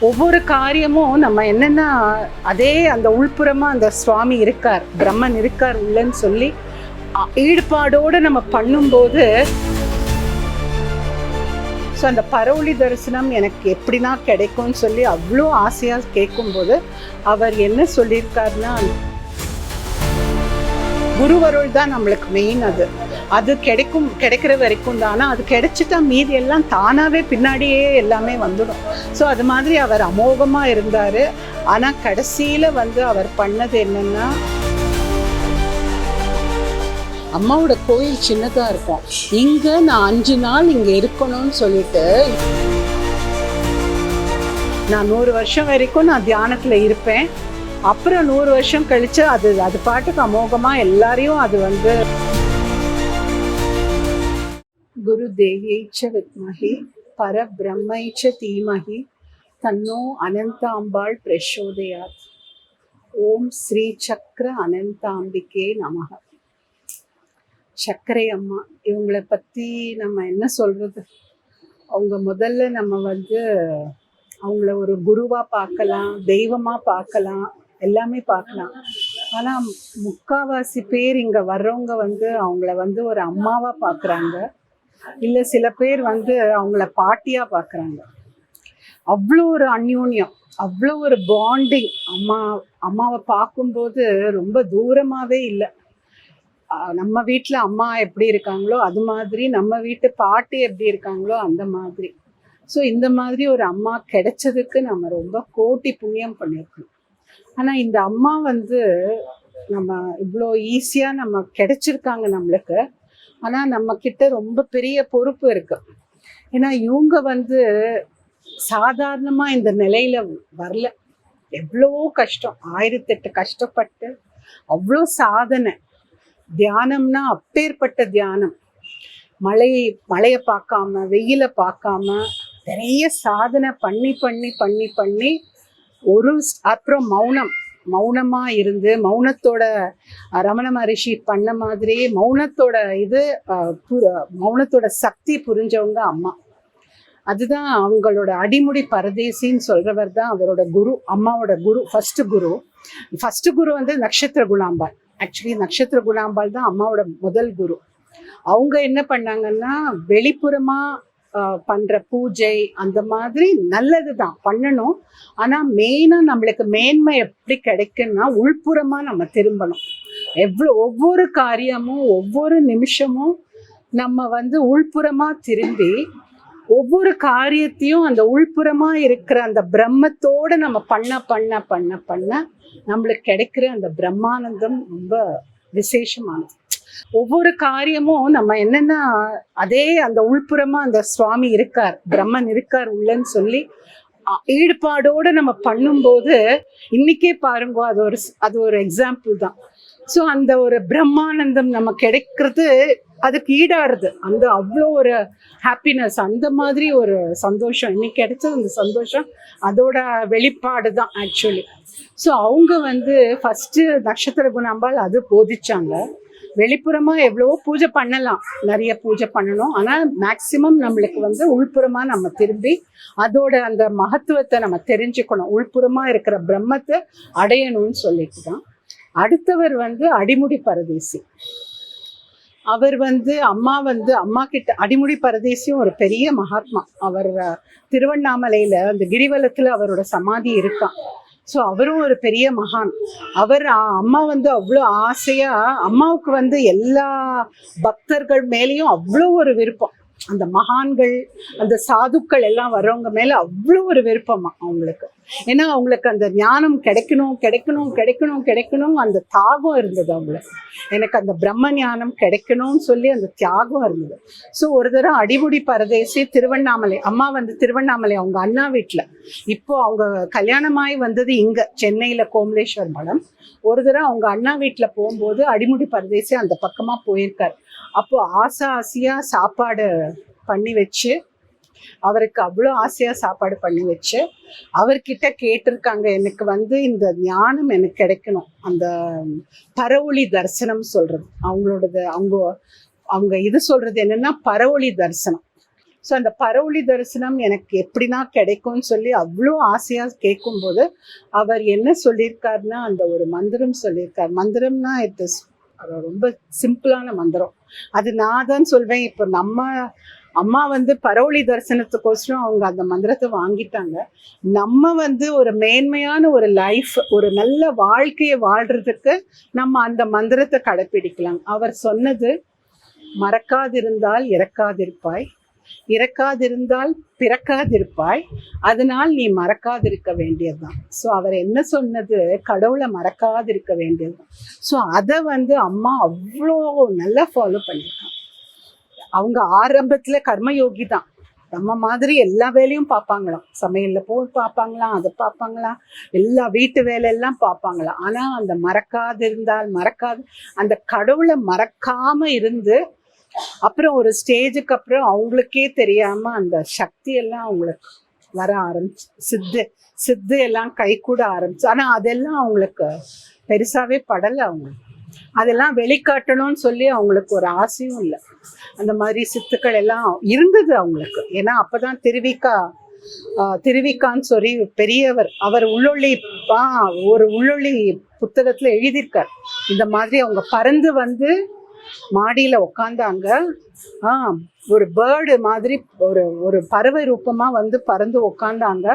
ஒவ்வொரு காரியமும் நம்ம என்னென்னா அதே அந்த உள்புறமாக அந்த சுவாமி இருக்கார் பிரம்மன் இருக்கார் உள்ளன்னு சொல்லி ஈடுபாடோடு நம்ம பண்ணும்போது ஸோ அந்த பரவழி தரிசனம் எனக்கு எப்படின்னா கிடைக்கும்னு சொல்லி அவ்வளோ ஆசையாக கேட்கும்போது அவர் என்ன சொல்லியிருக்காருன்னா குருவருள் தான் நம்மளுக்கு மெயின் அது. அது கிடைக்கும் கிடைக்கிற வரைக்கும் தான். ஆனால் அது கிடைச்சிட்டா மீதி எல்லாம் தானாகவே பின்னாடியே எல்லாமே வந்துடும். ஸோ அது மாதிரி அவர் அமோகமாக இருந்தார். ஆனால் கடைசியில் வந்து அவர் பண்ணது என்னென்னா அம்மாவோட கோயில் சின்னதாக இருக்கும். இங்கே நான் அஞ்சு நாள் இங்கே இருக்கணும்னு சொல்லிட்டு நான் நூறு வருஷம் வரைக்கும் நான் தியானத்தில் இருப்பேன். அப்புறம் நூறு வருஷம் கழிச்சு அது அது பாட்டுக்கு அமோகமாக எல்லாரையும் அது வந்து குரு தேயைச்ச வித்மஹி பரபிரம்மைச்ச தீமஹி தன்னோ அனந்தாம்பாள் பிரசோதயாத். ஓம் ஸ்ரீ சக்கர அனந்தாம்பிகே நமக. சர்க்கரை அம்மா இவங்களை பற்றி நம்ம என்ன சொல்கிறது அவங்க முதல்ல நம்ம வந்து அவங்கள ஒரு குருவாக பார்க்கலாம் தெய்வமாக பார்க்கலாம். எல்லாமே பார்க்கலாம். ஆனால் முக்காவாசி பேர் இங்கே வர்றவங்க வந்து அவங்கள வந்து ஒரு அம்மாவாக பார்க்குறாங்க இல்லை சில பேர் வந்து அவங்கள பாட்டியாக பார்க்குறாங்க அவ்வளோ ஒரு அந்யோன்யம் அவ்வளோ ஒரு பாண்டிங் அம்மா அம்மாவை பார்க்கும்போது ரொம்ப தூரமாகவே இல்லை. நம்ம வீட்டில் அம்மா எப்படி இருக்காங்களோ அது மாதிரி நம்ம வீட்டு பாட்டி எப்படி இருக்காங்களோ அந்த மாதிரி. ஸோ இந்த மாதிரி ஒரு அம்மா கிடைச்சதுக்கு நம்ம ரொம்ப கோட்டி புண்ணியம் பண்ணியிருக்கோம் ஆனால் இந்த அம்மா வந்து நம்ம இவ்வளோ ஈஸியாக நம்ம கிடைச்சிருக்காங்க நம்மளுக்கு. ஆனால் நம்ம கிட்ட ரொம்ப பெரிய பொறுப்பு இருக்கு. ஏன்னா இவங்க வந்து சாதாரணமாக இந்த நிலையில வரல. எவ்வளோ கஷ்டம். ஆயிரத்தெட்டு கஷ்டப்பட்டு அவ்வளோ சாதனை. தியானம்னா அப்பேற்பட்ட தியானம். மழையை மழையை பார்க்காம வெயிலை பார்க்காம நிறைய சாதனை பண்ணி பண்ணி பண்ணி பண்ணி ஒரு அப்புறம் மௌனம். மௌனமா இருந்து மௌனத்தோட ரமண மகரிஷி பண்ண மாதிரி மௌனத்தோட இது பு- மௌனத்தோட சக்தி புரிஞ்சவங்க அம்மா. அதுதான் அவங்களோட அடிமுடி பரதேசின்னு சொல்றவர் தான் அவரோட குரு அம்மாவோட குரு ஃபர்ஸ்ட் குரு. ஃபர்ஸ்ட் குரு வந்து நட்சத்திர குலாம்பாள். ஆக்சுவலி நட்சத்திர குலாம்பாள் தான் அம்மாவோட முதல் குரு. அவங்க என்ன பண்ணாங்கன்னா வெளிப்புறமா பண்ணுற பண்ற பூஜை அந்த மாதிரி நல்லது தான் பண்ணணும். ஆனா மெயினா நம்மளுக்கு மேன்மை எப்படி கிடைக்குன்னா உள்புறமா நம்ம திரும்பணும். எவ்வளோ ஒவ்வொரு காரியமும் ஒவ்வொரு நிமிஷமும் நம்ம வந்து உள்புறமா திரும்பி ஒவ்வொரு காரியத்தையும் அந்த உள்புறமா இருக்கிற அந்த பிரம்மத்தோட நம்ம பண்ண பண்ண பண்ண பண்ண நம்மளுக்கு கிடைக்கிற அந்த பிரம்மானந்தம் ரொம்ப விசேஷமானது. ஒவ்வொரு காரியமும் நம்ம என்னன்னா அதே அந்த உள்புறமா அந்த சுவாமி இருக்கார் பிரம்மன் இருக்கார் உள்ளன்னு சொல்லி அ, ஈடுபாடோட நம்ம பண்ணும்போது இன்னைக்கே பாருங்க அது ஒரு அது ஒரு எக்ஸாம்பிள் தான். ஸோ அந்த ஒரு பிரம்மானந்தம் நம்ம கிடைக்கிறது அதுக்கு ஈடாடுது அந்த அவ்வளோ ஒரு ஹாப்பினஸ் அந்த மாதிரி ஒரு சந்தோஷம். இன்னைக்கு கிடைச்ச அந்த சந்தோஷம் அதோட வெளிப்பாடு தான் ஆக்சுவலி ஸோ அவங்க வந்து ஃபஸ்ட்டு நட்சத்திர குணாம்பால் அது போதிச்சாங்க. வெளிப்புறமா எவ்வளவோ பூஜை பண்ணலாம். நிறைய பூஜை பண்ணணும். ஆனால் மேக்சிமம் நம்மளுக்கு வந்து உள்புறமா நம்ம திரும்பி அதோட அந்த மகத்துவத்தை நம்ம தெரிஞ்சுக்கணும். உள்புறமா இருக்கிற பிரம்மத்தை அடையணும்னு சொல்லிட்டு தான். அடுத்தவர் வந்து அடிமுடி பரதேசி. அவர் வந்து அம்மா வந்து அம்மா கிட்ட அடிமுடி பரதேசியும் ஒரு பெரிய மகாத்மா. அவர் திருவண்ணாமலையில அந்த கிரிவலத்துல அவரோட சமாதி இருக்கான். ஸோ அவரும் ஒரு பெரிய மகான். அவர் அம்மா வந்து அவ்வளோ ஆசையா அம்மாவுக்கு வந்து எல்லா பக்தர்கள் மேலேயும் அவ்வளோ ஒரு விருப்பம். அந்த மகான்கள் அந்த சாதுக்கள் எல்லாம் வர்றவங்க மேல அவ்வளோ ஒரு விருப்பமா அவங்களுக்கு. ஏன்னா அவங்களுக்கு அந்த ஞானம் கிடைக்கணும் கிடைக்கணும் கிடைக்கணும் கிடைக்கணும் அந்த தாகம் இருந்தது அவங்களுக்கு எனக்கு அந்த பிரம்ம ஞானம் கிடைக்கணும்னு சொல்லி அந்த தியாகம் இருந்தது. ஸோ ஒரு தடவை அடிமுடி பரதேசி திருவண்ணாமலை அம்மா வந்து திருவண்ணாமலை அவங்க அண்ணா வீட்டில் இப்போ அவங்க கல்யாணமாகி வந்தது இங்கே சென்னையில் கோமலேஸ்வர் மடம். ஒரு தடவை அவங்க அண்ணா வீட்டில் போகும்போது அடிமுடி பரதேசி அந்த பக்கமாக போயிருக்கார். அப்போ ஆசை ஆசையாக சாப்பாடு பண்ணி வச்சு அவருக்கு அவ்வளோ ஆசையாக சாப்பாடு பண்ணி வச்சு அவர்கிட்ட கேட்டிருக்காங்க எனக்கு வந்து இந்த ஞானம் எனக்கு கிடைக்கணும். அந்த பரவொளி தரிசனம் சொல்றது. அவங்களோடது அவங்க அவங்க இது சொல்றது என்னன்னா பரவொளி தரிசனம். ஸோ அந்த பரவொளி தரிசனம் எனக்கு எப்படின்னா கிடைக்கும்னு சொல்லி அவ்வளோ ஆசையாக கேட்கும்போது அவர் என்ன சொல்லியிருக்காருன்னா அந்த ஒரு மந்திரம் சொல்லியிருக்கார். மந்திரம்னா இட் இஸ் ரொம்ப சிம்பிளான மந்திரம். அது நான் தான் சொல்வேன். இப்போ நம்ம அம்மா வந்து பரவழி தரிசனத்துக்கோசரம் அவங்க அந்த மந்திரத்தை வாங்கிட்டாங்க. நம்ம வந்து ஒரு மேன்மையான ஒரு லைஃப் ஒரு நல்ல வாழ்க்கையை வாழ்றதுக்கு நம்ம அந்த மந்திரத்தை கடைப்பிடிக்கலாம். அவர் சொன்னது மறக்காதிருந்தால் இறக்காதிருப்பாய் இறக்காதிருந்தால் பிறக்காதிருப்பாய் அதனால் நீ மறக்காதிருக்க வேண்டியதுதான். ஸோ அவர் என்ன சொன்னது? கடவுளை மறக்காதிருக்க வேண்டியதுதான். ஸோ அதை வந்து அம்மா அவ்வளோ நல்லா ஃபாலோ பண்ணியிருக்காங்க. அவங்க ஆரம்பத்துல கர்மயோகி தான். நம்ம மாதிரி எல்லா வேலையும் பார்ப்பாங்களாம். சமையல்ல போய் பார்ப்பாங்களாம் அதை பார்ப்பாங்களாம். எல்லா வீட்டு வேலையெல்லாம் பார்ப்பாங்களாம். ஆனா அந்த மறக்காது இருந்தால் மறக்காது அந்த கடவுளை மறக்காம இருந்து அப்புறம் ஒரு ஸ்டேஜுக்கு அப்புறம் அவங்களுக்கே தெரியாம அந்த சக்தி எல்லாம் அவங்களுக்கு வர ஆரம்பிச்சு சித்து சித்து எல்லாம் கை கூட ஆரம்பிச்சு. ஆனா அதெல்லாம் அவங்களுக்கு பெருசாவே படலை அவங்களுக்கு அதெல்லாம் வெளிக்காட்டணும்னு சொல்லி அவங்களுக்கு ஒரு ஆசையும் இல்லை. அந்த மாதிரி சித்துக்கள் எல்லாம் இருந்தது அவங்களுக்கு. ஏன்னா அப்போதான் திருவிக்கா திருவிக்கான்னு சொல்லி பெரியவர் அவர் உள்ளொளி பா ஒரு உள்ளொளி புத்தகத்தில் எழுதியிருக்கார். இந்த மாதிரி அவங்க பறந்து வந்து மாடியில் உக்காந்தாங்க. ஆ ஒரு பேர்டு மாதிரி ஒரு ஒரு பறவை ரூபமாக வந்து பறந்து உக்காந்தாங்க.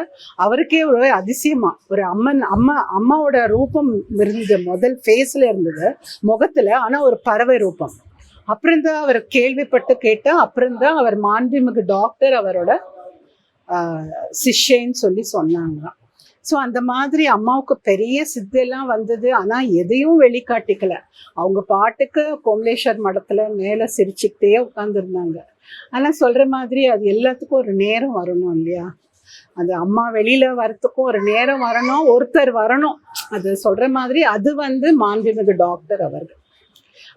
அவருக்கே ஒரு அதிசயமாக ஒரு அம்மன் அம்மா அம்மாவோட ரூபம் இருந்தது முதல் ஃபேஸில் இருந்தது முகத்தில் ஆனால் ஒரு பறவை ரூபம். அப்புறம்தான் அவர் கேள்விப்பட்டு கேட்டால் அப்புறம்தான் அவர் மாண்புமிகு டாக்டர் அவரோட சிஷ்யன்னு சொல்லி சொன்னாங்க. ஸோ அந்த மாதிரி அம்மாவுக்கு பெரிய சித்தெல்லாம் வந்தது. ஆனால் எதையும் வெளிக்காட்டிக்கல. அவங்க பாட்டுக்கு கோமலேஸ்வர் மடத்தில் மேலே சிரிச்சுக்கிட்டே உட்காந்துருந்தாங்க ஆனால் சொல்கிற மாதிரி அது எல்லாத்துக்கும் ஒரு நேரம் வரணும் இல்லையா? அது அம்மா வெளியில் வரத்துக்கும் ஒரு நேரம் வரணும். ஒருத்தர் வரணும். அது சொல்கிற மாதிரி அது வந்து மாண்புமிகு டாக்டர் அவர்கள்.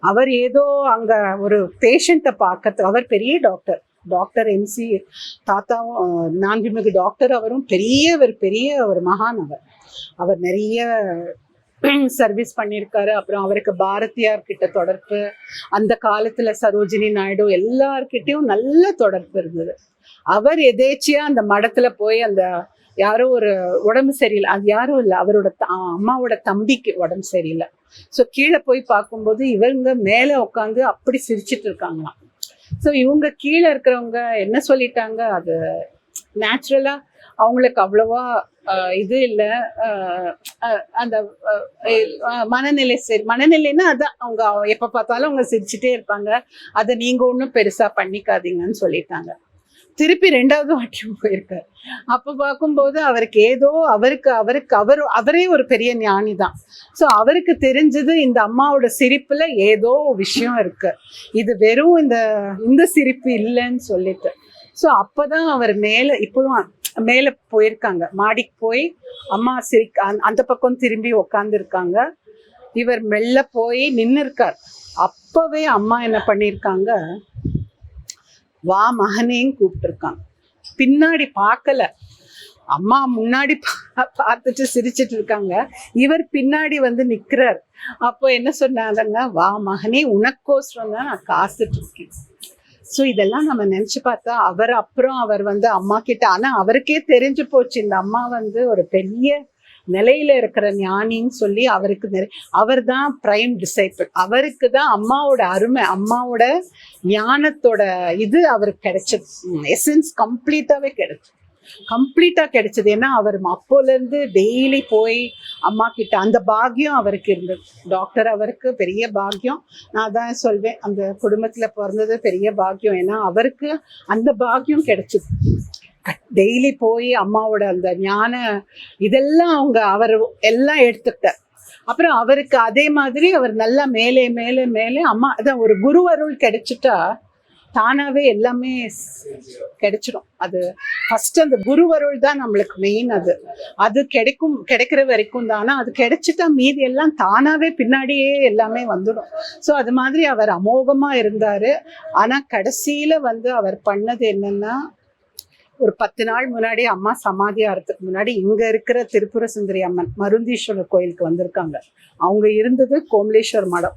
அவர் ஏதோ அங்கே ஒரு பேஷண்ட்டை பார்க்கறதுக்கு அவர் பெரிய டாக்டர். டாக்டர் எம்சி தாத்தாவும் நான்கு டாக்டர் அவரும் பெரியவர் பெரிய ஒரு மகான் அவர். அவர் நிறைய சர்வீஸ் பண்ணியிருக்காரு. அப்புறம் அவருக்கு பாரதியார் கிட்ட தொடர்பு. அந்த காலத்துல சரோஜினி நாயுடு எல்லார்கிட்டையும் நல்ல தொடர்பு இருந்தது. அவர் எதேச்சியா அந்த மடத்துல போய் அந்த யாரோ ஒரு உடம்பு சரியில்லை அது யாரும் இல்லை அவரோட த- அம்மாவோட தம்பிக்கு உடம்பு சரியில்லை. ஸோ கீழே போய் பார்க்கும்போது இவங்க மேலே உட்காந்து அப்படி சிரிச்சிட்டு இருக்காங்களாம். ஸோ இவங்க கீழே இருக்கிறவங்க என்ன சொல்லிட்டாங்க? அது நேச்சுரலாக அவங்களுக்கு அவ்வளவா இது இல்லை. அந்த மனநிலை சரி மனநிலைன்னா அதான் அவங்க எப்போ பார்த்தாலும் அவங்க சிரிச்சிட்டே இருப்பாங்க. அதை நீங்க ஒன்றும் பெருசா பண்ணிக்காதீங்கன்னு சொல்லிட்டாங்க. திருப்பி ரெண்டாவது வாட்டியும் போயிருக்காரு. அப்போ பார்க்கும்போது அவருக்கு ஏதோ அவருக்கு அவருக்கு அவர் அவரே ஒரு பெரிய ஞானி தான் ஸோ அவருக்கு தெரிஞ்சது இந்த அம்மாவோட சிரிப்பில் ஏதோ விஷயம் இருக்கு. இது வெறும் இந்த இந்த சிரிப்பு இல்லைன்னு சொல்லிட்டு. ஸோ அப்போ தான் அவர் மேலே இப்போவும் மேலே போயிருக்காங்க. மாடிக்கு போய் அம்மா சிரி அந்த- பக்கம் திரும்பி உக்காந்துருக்காங்க. இவர் மெல்ல போய் நின்று இருக்கார் அப்போவே அம்மா என்ன பண்ணியிருக்காங்க வா மகனேன்னு கூப்பிட்டுருக்கான் பின்னாடி பார்க்கல. அம்மா முன்னாடி பா- பார்த்துட்டு சிரிச்சிட்டு இருக்காங்க. இவர் பின்னாடி வந்து நிற்கிறார் அப்போ என்ன சொன்னாங்க வா மகனே உனக்கோசரம் தான் நான் காத்துட்டு இருக்கேன் ஸோ இதெல்லாம் நம்ம நினச்சி பார்த்தா அவர் அப்புறம் அவர் வந்து அம்மா கிட்ட ஆனால் அவருக்கே தெரிஞ்சு போச்சு. இந்த அம்மா வந்து ஒரு பெரிய நிலையில இருக்கிற ஞானின்னு சொல்லி அவருக்கு நிறை அவர் தான் பிரைம் டிசைபிள் அவருக்கு தான் அம்மாவோட அருமை அம்மாவோட ஞானத்தோட இது அவருக்கு கிடைச்சது. எசன்ஸ் கம்ப்ளீட்டாவே கிடைச்சது. கம்ப்ளீட்டா கிடைச்சது. ஏன்னா அவர் அப்போல இருந்து டெய்லி போய் அம்மா கிட்ட அந்த பாக்கியம் அவருக்கு இருந்தது. டாக்டர் அவருக்கு பெரிய பாக்கியம். நான் தான் சொல்வேன் அந்த குடும்பத்துல பிறந்தது பெரிய பாக்கியம். ஏன்னா அவருக்கு அந்த பாக்கியம் கிடைச்சது. டெய்லி போய் அம்மாவோட அந்த ஞான இதெல்லாம் அவங்க அவர் எல்லாம் எடுத்துக்கிட்டார். அப்புறம் அவருக்கு அதே மாதிரி அவர் நல்லா மேலே மேலே மேலே அம்மா அதான் ஒரு குரு அருள் கிடைச்சிட்டா தானாகவே எல்லாமே கிடைச்சிடும். அது ஃபஸ்ட்டு அந்த குரு அருள் தான் நம்மளுக்கு மெயின் அது. அது கிடைக்கும் கிடைக்கிற வரைக்கும் தான். அது கிடைச்சிட்டா மீதி எல்லாம் தானாகவே பின்னாடியே எல்லாமே வந்துடும். ஸோ அது மாதிரி அவர் அமோகமாக இருந்தார். ஆனால் கடைசியில் வந்து அவர் பண்ணது என்னென்னா ஒரு பத்து நாள் முன்னாடி அம்மா சமாதி ஆகிறதுக்கு முன்னாடி இங்கே இருக்கிற திருப்புர சுந்தரி அம்மன் மருந்தீஸ்வரர் கோயிலுக்கு வந்திருக்காங்க. அவங்க இருந்தது கோமலேஸ்வர் மடம்.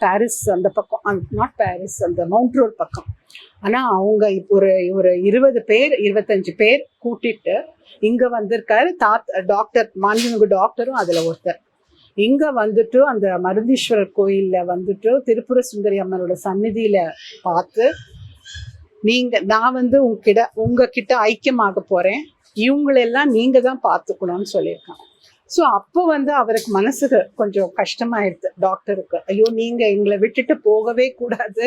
பாரிஸ் அந்த பக்கம். நாட் பாரிஸ் அந்த மவுண்ட் ரோட் பக்கம். ஆனால் அவங்க இப்போ ஒரு ஒரு இருபது பேர் இருபத்தஞ்சு பேர் கூட்டிட்டு இங்கே வந்திருக்காரு தாத் டாக்டர் மாண்புமிகு டாக்டரும் அதில் ஒருத்தர். இங்கே வந்துட்டு அந்த மருந்தீஸ்வரர் கோயிலில் வந்துட்டு திருப்புர சுந்தரி அம்மனோட சந்நிதியில் பார்த்து நீங்கள் நான் வந்து உங்ககிட்ட உங்ககிட்ட ஐக்கியமாக போகிறேன் இவங்களெல்லாம் நீங்கள் தான் பார்த்துக்கணும்னு சொல்லியிருக்காங்க. ஸோ அப்போ வந்து அவருக்கு மனசுக்கு கொஞ்சம் கஷ்டமாயிருது டாக்டருக்கு. ஐயோ நீங்கள் எங்களை விட்டுட்டு போகவே கூடாது.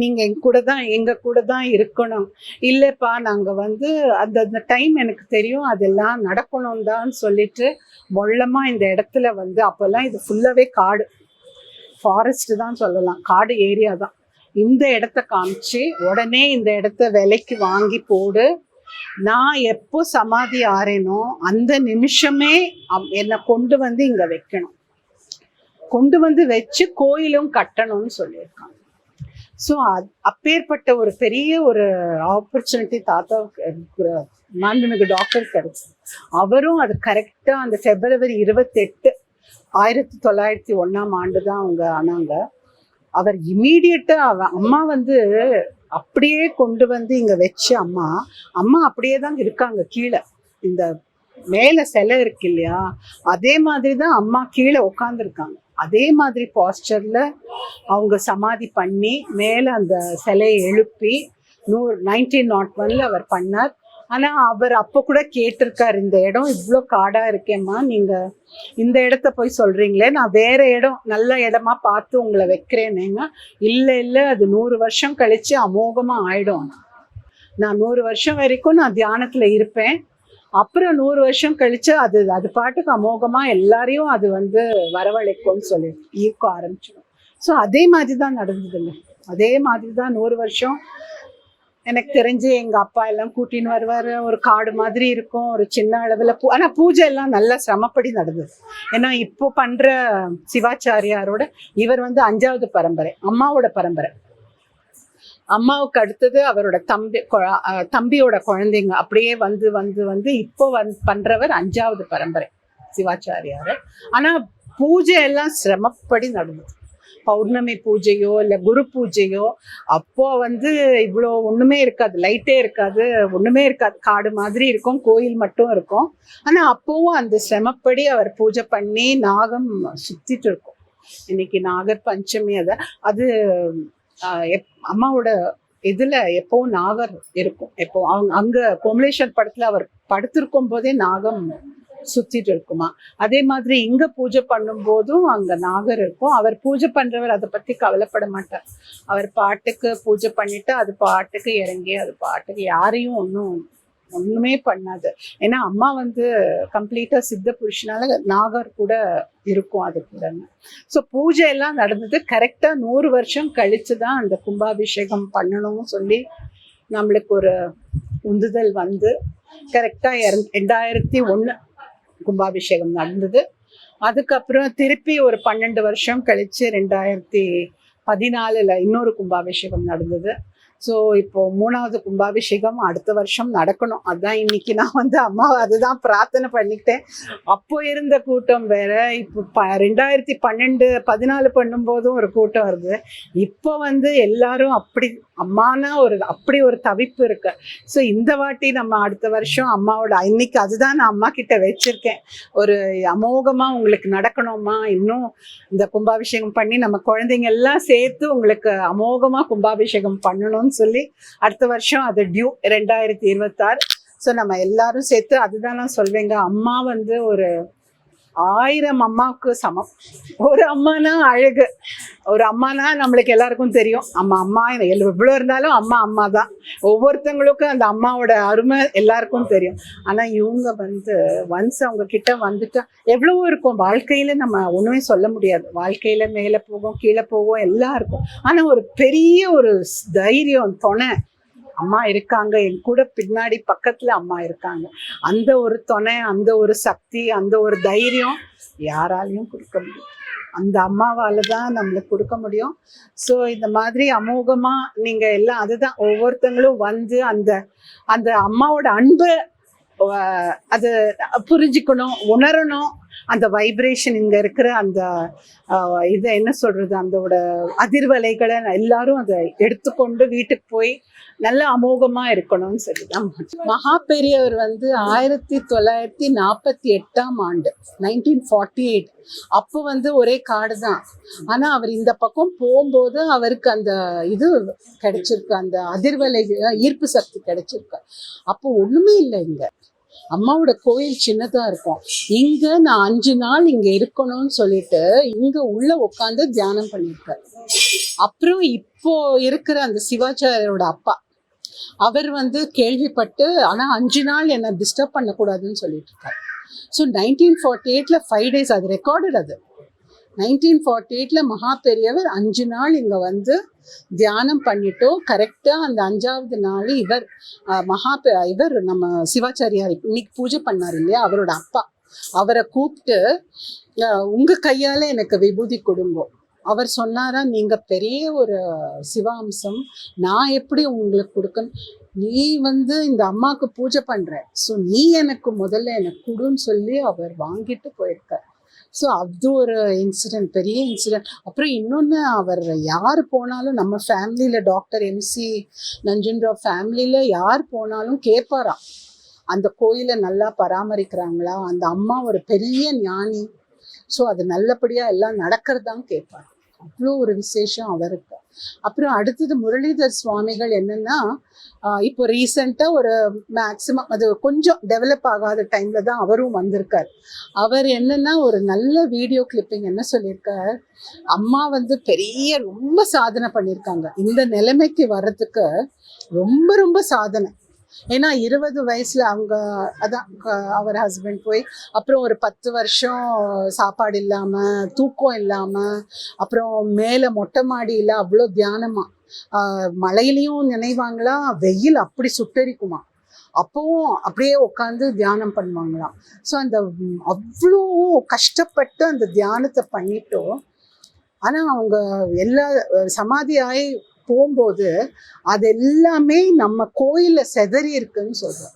நீங்கள் எங்க கூட தான் எங்கள் கூட தான் இருக்கணும். இல்லைப்பா நாங்கள் வந்து அந்த அந்த டைம் எனக்கு தெரியும் அதெல்லாம் நடக்கணும் தான் சொல்லிட்டு மொள்ளமாக இந்த இடத்துல வந்து அப்போல்லாம் இது ஃபுல்லாகவே காடு. ஃபாரஸ்ட் தான் சொல்லலாம். காடு ஏரியா தான். இந்த இடத்த காமிச்சு உடனே இந்த இடத்த விலைக்கு வாங்கி போடு. நான் எப்போ சமாதி ஆறேனோ அந்த நிமிஷமே அம்- என்னை கொண்டு வந்து இங்க வைக்கணும். கொண்டு வந்து வச்சு கோயிலும் கட்டணும்னு சொல்லியிருக்காங்க. ஸோ அப்பேற்பட்ட ஒரு பெரிய ஒரு ஆப்பர்ச்சுனிட்டி தாத்தாவுக்கு மாண்புமிகு டாக்டர் கிடைச்சு. அவரும் அது கரெக்டாக அந்த பிப்ரவரி இருபத்தெட்டு ஆயிரத்தி தொள்ளாயிரத்தி ஒன்றாம் ஆண்டு தான் அவங்க ஆனாங்க. அவர் இமீடியட்டா அவ அம்மா வந்து அப்படியே கொண்டு வந்து இங்க வச்சு அம்மா அம்மா அப்படியே தான் இருக்காங்க கீழே. இந்த மேல சிலை இருக்கு இல்லையா? அதே மாதிரி தான் அம்மா கீழே உட்காந்துருக்காங்க அதே மாதிரி பாஸ்டர்ல அவங்க சமாதி பண்ணி மேல அந்த சிலையை எழுப்பி நூறு நைன்டீன் நாட் ஒன்ல அவர் பண்ணார். ஆனா அவர் அப்போ கூட கேட்டிருக்காரு இந்த இடம் இவ்வளோ காடா இருக்கேம்மா நீங்க இந்த இடத்த போய் சொல்றீங்களே நான் வேற இடம் நல்ல இடமா பார்த்து உங்களை வைக்கிறேனேங்க இல்ல இல்ல அது நூறு வருஷம் கழிச்சு அமோகமா ஆயிடும். நான் நூறு வருஷம் வரைக்கும் நான் தியானத்துல இருப்பேன். அப்புறம் நூறு வருஷம் கழிச்சு அது அது பாட்டுக்கு அமோகமா எல்லாரையும் அது வந்து வரவழைக்கும்னு சொல்லி ஈர்க்க ஆரம்பிச்சிடும். ஸோ அதே மாதிரி தான் நடந்ததுங்க. அதே மாதிரி தான் நூறு வருஷம் எனக்கு தெரிஞ்சு எங்க அப்பா எல்லாம் கூட்டின்னு வருவாரு. ஒரு காடு மாதிரி இருக்கும் ஒரு சின்ன அளவுல பூ ஆனா பூஜை எல்லாம் நல்லா சிரமப்படி நடந்தது. ஏன்னா இப்போ பண்ற சிவாச்சாரியாரோட இவர் வந்து அஞ்சாவது பரம்பரை அம்மாவோட பரம்பரை. அம்மாவுக்கு அடுத்தது அவரோட தம்பி கொ- தம்பியோட குழந்தைங்க. அப்படியே வந்து வந்து வந்து இப்போ வந் பண்றவர் அஞ்சாவது பரம்பரை சிவாச்சாரியார். ஆனா பூஜை எல்லாம் சிரமப்படி நடந்தது. பௌர்ணமி பூஜையோ இல்லை குரு பூஜையோ அப்போ வந்து இவ்வளோ ஒன்றுமே இருக்காது. லைட்டே இருக்காது. ஒன்றுமே இருக்காது. காடு மாதிரி இருக்கும். கோயில் மட்டும் இருக்கும். ஆனால் அப்போவும் அந்த சிரமப்படி அவர் பூஜை பண்ணி நாகம் சுத்திட்டு இருக்கும். இன்னைக்கு நாகர் பஞ்சமி அதை அது எப்- அம்மாவோட இதுல எப்பவும் நாகர் இருக்கும். எப்போ அவங்க அங்க கோமலேஸ்வர் படத்துல அவர் படுத்திருக்கும் போதே நாகம் சுத்திட்டு இருக்குமா. அதே மாதிரி இங்க பூஜை பண்ணும் போதும் அங்க நாகர் இருக்கும். அவர் பூஜை பண்றவர் அதை பத்தி கவலைப்பட மாட்டார். அவர் பாட்டுக்கு பூஜை பண்ணிட்டு அது பாட்டுக்கு இறங்கி அது பாட்டுக்கு யாரையும் ஒன்றும் ஒண்ணுமே பண்ணாது. ஏன்னா அம்மா வந்து கம்ப்ளீட்டா சித்த புருஷனால நாகர் கூட இருக்கும் அது கூட ஸோ பூஜை எல்லாம் நடந்தது கரெக்டா நூறு வருஷம் கழிச்சு தான் அந்த கும்பாபிஷேகம் பண்ணணும்னு சொல்லி நம்மளுக்கு ஒரு உந்துதல் வந்து கரெக்டா ரெண்டாயிரத்தி ஒன்று கும்பாபிஷேகம் நடந்தது. அதுக்கப்புறம் திருப்பி ஒரு பன்னெண்டு வருஷம் கழிச்சு ரெண்டாயிரத்தி பதினாலுல இன்னொரு கும்பாபிஷேகம் நடந்தது. ஸோ இப்போ மூணாவது கும்பாபிஷேகம் அடுத்த வருஷம் நடக்கணும். அதான் இன்னைக்கு நான் வந்து அம்மா அதுதான் பிரார்த்தனை பண்ணிக்கிட்டேன். அப்போ இருந்த கூட்டம் வேற. இப்போ ப ரெண்டாயிரத்தி பன்னெண்டு பதினாலு பண்ணும்போதும் ஒரு கூட்டம் வருது. இப்போ வந்து எல்லாரும் அப்படி அம்மானா ஒரு அப்படி ஒரு தவிப்பு இருக்கு. ஸோ இந்த வாட்டி நம்ம அடுத்த வருஷம் அம்மாவோட இன்னைக்கு அதுதான் நான் அம்மா கிட்ட வச்சிருக்கேன். ஒரு அமோகமா உங்களுக்கு நடக்கணுமா? இன்னும் இந்த கும்பாபிஷேகம் பண்ணி நம்ம குழந்தைங்க எல்லாம் சேர்த்து உங்களுக்கு அமோகமா கும்பாபிஷேகம் பண்ணணும் பண்ணணும்னு சொல்லி அடுத்த வருஷம் அது டியூ ரெண்டாயிரத்தி இருபத்தாறு. ஸோ நம்ம எல்லாரும் சேர்த்து அதுதான் நான் சொல்வேங்க. அம்மா வந்து ஒரு ஆயிரம் அம்மாவுக்கு சமம். ஒரு அம்மானா அழகு. ஒரு அம்மானா நம்மளுக்கு எல்லாருக்கும் தெரியும். அம்மா அம்மா எவ்வளோ இருந்தாலும் அம்மா அம்மா தான். ஒவ்வொருத்தவங்களுக்கும் அந்த அம்மாவோட அருமை எல்லாருக்கும் தெரியும். ஆனால் இவங்க வந்து ஒன்ஸ் அவங்க கிட்ட வந்துட்டா எவ்வளவோ இருக்கும். வாழ்க்கையில நம்ம ஒன்றுமே சொல்ல முடியாது. வாழ்க்கையில மேலே போகும் கீழே போகும் எல்லாம் இருக்கும். ஆனால் ஒரு பெரிய ஒரு தைரியம் துணை அம்மா இருக்காங்க. என் கூட பின்னாடி பக்கத்துல அம்மா இருக்காங்க. அந்த ஒரு துணை அந்த ஒரு சக்தி அந்த ஒரு தைரியம் யாராலையும் கொடுக்க முடியும். அந்த அம்மாவால் தான் நம்மளுக்கு கொடுக்க முடியும். ஸோ இந்த மாதிரி அமோகமாக நீங்கள் எல்லாம் அதுதான். ஒவ்வொருத்தங்களும் வந்து அந்த அந்த அம்மாவோட அன்பு அது புரிஞ்சுக்கணும் உணரணும். அந்த வைப்ரேஷன் இங்கே இருக்கிற அந்த இதை என்ன சொல்கிறது அதோட அதிர்வலைகளை எல்லாரும் அதை எடுத்துக்கொண்டு வீட்டுக்கு போய் நல்ல அமோகமா இருக்கணும்னு சொல்லிதான் மகா பெரியவர் வந்து ஆயிரத்தி தொள்ளாயிரத்தி நாற்பத்தி எட்டாம் ஆண்டு நைன்டீன் ஃபார்ட்டி எயிட் அப்போ வந்து ஒரே காடு தான் ஆனா அவர் இந்த பக்கம் போகும்போது அவருக்கு அந்த இது கிடைச்சிருக்கு அந்த அதிர்வலை ஈர்ப்பு சக்தி கிடைச்சிருக்கு. அப்போ ஒண்ணுமே இல்லை இங்க. அம்மாவோட கோயில் சின்னதா இருக்கும். இங்க நான் அஞ்சு நாள் இங்க இருக்கணும்னு சொல்லிட்டு இங்க உள்ள உட்காந்து தியானம் பண்ணியிருக்காரு. அப்புறம் இப்போ இருக்கிற அந்த சிவாச்சாரியோட அப்பா அவர் வந்து கேள்விப்பட்டு ஆனால் அஞ்சு நாள் என்னை டிஸ்டர்ப் பண்ணக்கூடாதுன்னு சொல்லிட்டு இருக்காரு ஸோ நைன்டீன் ஃபார்ட்டி எயிட்ல ஃபைவ் டேஸ் அது ரெக்கார்டட் அது. நைன்டீன் ஃபார்ட்டி எயிட்ல மகா பெரியவர் அஞ்சு நாள் இங்கே வந்து தியானம் பண்ணிட்டோம் கரெக்டாக அந்த அஞ்சாவது நாள் இவர் மகா பெ- இவர் நம்ம சிவாச்சாரியார் இன்னைக்கு பூஜை பண்ணார் இல்லையா அவரோட அப்பா. அவரை கூப்பிட்டு உங்கள் கையால் எனக்கு விபூதி கொடுங்கோ. அவர் சொன்னாரா நீங்க பெரிய ஒரு சிவாம்சம் நான் எப்படி உங்களுக்கு கொடுக்கணும்? நீ வந்து இந்த அம்மாவுக்கு பூஜை பண்ற. ஸோ நீ எனக்கு முதல்ல எனக்கு கொடுன்னு சொல்லி அவர் வாங்கிட்டு போயிருக்கார். ஸோ அது ஒரு இன்சிடென்ட் பெரிய இன்சிடென்ட் அப்புறம் இன்னொன்று அவர் யார் போனாலும் நம்ம ஃபேமிலியில் டாக்டர் எம்சி நஞ்சன்ராவ் ஃபேமிலியில் யார் போனாலும் கேட்பாராம் அந்த கோயிலை நல்லா பராமரிக்கிறாங்களா? அந்த அம்மா ஒரு பெரிய ஞானி. ஸோ அது நல்லபடியாக எல்லாம் நடக்கிறதான் கேட்பார் அவ்வளோ ஒரு விசேஷம் அவருக்கு. அப்புறம் அடுத்தது முரளிதர் சுவாமிகள் என்னன்னா இப்போ ரீசெண்டாக ஒரு மேக்சிமம் அது கொஞ்சம் டெவலப் ஆகாத டைம்ல தான் அவரும் வந்திருக்கார். அவர் என்னன்னா ஒரு நல்ல வீடியோ கிளிப்பிங் என்ன சொல்லியிருக்கார்? அம்மா வந்து பெரிய ரொம்ப சாதனை பண்ணியிருக்காங்க. இந்த நிலைமைக்கு வர்றதுக்கு ரொம்ப ரொம்ப சாதனை. ஏன்னா இருபது வயசுல அவங்க அதான் அவர் ஹஸ்பண்ட் போய் அப்புறம் ஒரு பத்து வருஷம் சாப்பாடு இல்லாம தூக்கம் இல்லாம அப்புறம் மேல மொட்டை மாடியில அவ்வளோ தியானமா. மழையிலையும் நினைவாங்களா? வெயில் அப்படி சுட்டரிக்குமா? அப்பவும் அப்படியே உட்காந்து தியானம் பண்ணுவாங்களாம். ஸோ அந்த அவ்வளோ கஷ்டப்பட்டு அந்த தியானத்தை பண்ணிட்டோம். ஆனா அவங்க எல்லா சமாதி ஆகி போகும்போது அது எல்லாமே நம்ம கோயிலில் செதறி இருக்குன்னு சொல்கிறோம்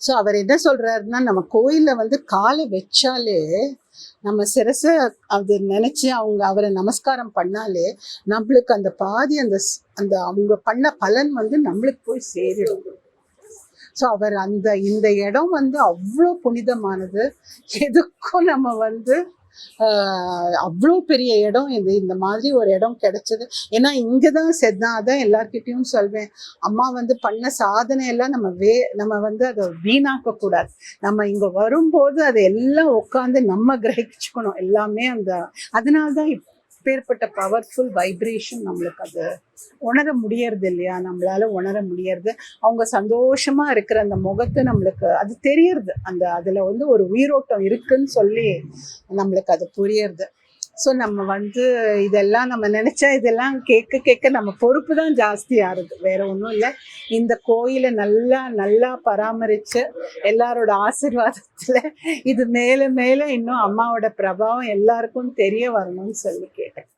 ஸோ அவர் என்ன சொல்கிறாருன்னா நம்ம கோயிலில் வந்து காலை வச்சாலே நம்ம சிரச அது நினச்சி அவங்க அவரை நமஸ்காரம் பண்ணாலே நம்மளுக்கு அந்த பாதி அந்த ஸ்- அந்த அவங்க பண்ண பலன் வந்து நம்மளுக்கு போய் சேரிடும் ஸோ அவர் அந்த இந்த இடம் வந்து அவ்வளோ புனிதமானது. எதுக்கும் நம்ம வந்து அவ்வளோ பெரிய இடம் இது. இந்த மாதிரி ஒரு இடம் கிடைச்சது. ஏன்னா இங்கே தான் செத்தான் அதான் எல்லார்கிட்டையும் சொல்வேன். அம்மா வந்து பண்ண சாதனை எல்லாம் நம்ம வே நம்ம வந்து அதை வீணாக்க கூடாது நம்ம இங்க வரும்போது அதை எல்லாம் உட்காந்து நம்ம கிரகிச்சுக்கணும். எல்லாமே அந்த அதனால அப்பேற்பட்ட பவர்ஃபுல் வைப்ரேஷன் நம்மளுக்கு அது. உணர முடியறது இல்லையா? நம்மளால உணர முடியறது. அவங்க சந்தோஷமா இருக்கிற அந்த முகத்தை நம்மளுக்கு அது தெரியறது. அந்த அதுல வந்து ஒரு உயிரோட்டம் இருக்குன்னு சொல்லி நம்மளுக்கு அது புரியறது. ஸோ நம்ம வந்து இதெல்லாம் நம்ம நினைச்சா இதெல்லாம் கேட்க கேட்க நம்ம பொறுப்பு தான் ஜாஸ்தி ஆகுது வேற ஒன்றும் இல்லை. இந்த கோயிலை நல்லா நல்லா பராமரிச்சு எல்லாரோட ஆசீர்வாதத்துல இது மேலே மேல இன்னும் அம்மாவோட பிரபாவம் எல்லாருக்கும் தெரிய வரணும்னு சொல்லி கேட்டேன்.